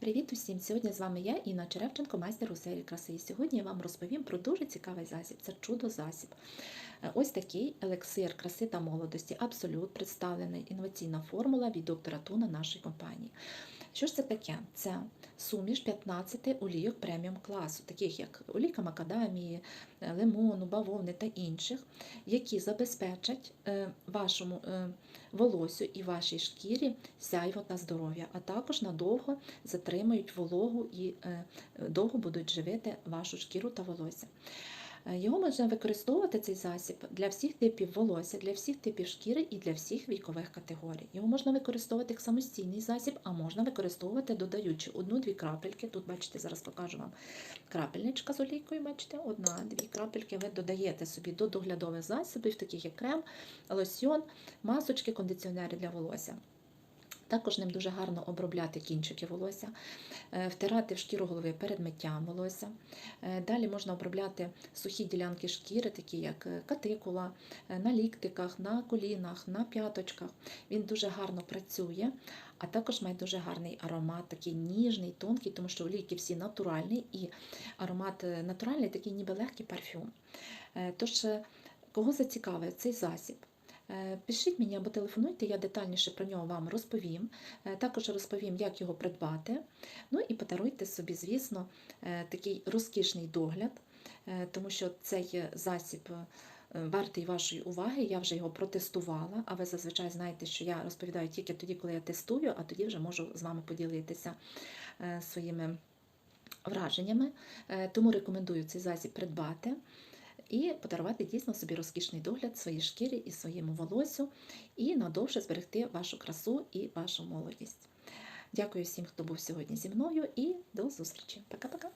Привіт усім! Сьогодні з вами я, Інна Черевченко, майстер у серії краси. І сьогодні я вам розповім про дуже цікавий засіб. Це чудо-засіб. Е, Ось такий елексир краси та молодості. Абсолют представлений інноваційна формула від доктора Туна нашої компанії. Що ж це таке? Це суміш 15 олійок преміум класу, таких як олійка макадамії, е, лимону, бавовни та інших, які забезпечать е, вашому е, волосю і вашій шкірі сяйво та здоров'я, а також надовго затримають вологу і довго будуть живити вашу шкіру та волосся. Е, Його можна використовувати цей засіб для всіх типів волосся, для всіх типів шкіри і для всіх вікових категорій. Його можна використовувати як самостійний засіб, а можна використовувати додаючи одну-дві крапельки. Тут, бачите, зараз покажу вам крапельничка з олійкою, бачите, одна-дві крапельки. Ви додаєте собі до доглядових засобів, таких як крем, лосьйон, масочки, кондиціонери для волосся. Також ним дуже гарно обробляти кінчики волосся, е, втирати в шкіру голови перед миттям волосся. Е, Далі можна обробляти сухі ділянки шкіри, такі як е, катикула, на ліктиках, на колінах, на п'яточках. Він дуже гарно працює, а також має дуже гарний аромат, такий ніжний, тонкий, тому що олійки всі натуральні, і аромат натуральний, такий ніби легкий парфюм. Тож, кого зацікавить цей засіб? Е, Пишіть мені або телефонуйте, я детальніше про нього вам розповім. Е, Також розповім, як його придбати. Ну і подаруйте собі, звісно, е, такий розкішний догляд, тому що цей засіб вартий вашої уваги. Я вже його протестувала, а ви зазвичай знаєте, що я розповідаю тільки тоді, коли я тестую, а тоді вже можу з вами поділитися своїми враженнями. Тому рекомендую цей засіб придбати і подарувати дійсно собі розкішний догляд своїй шкірі і своєму волосю, і надовше зберегти вашу красу і вашу молодість. Дякую всім, хто був сьогодні зі мною, і до зустрічі. Пока-пока!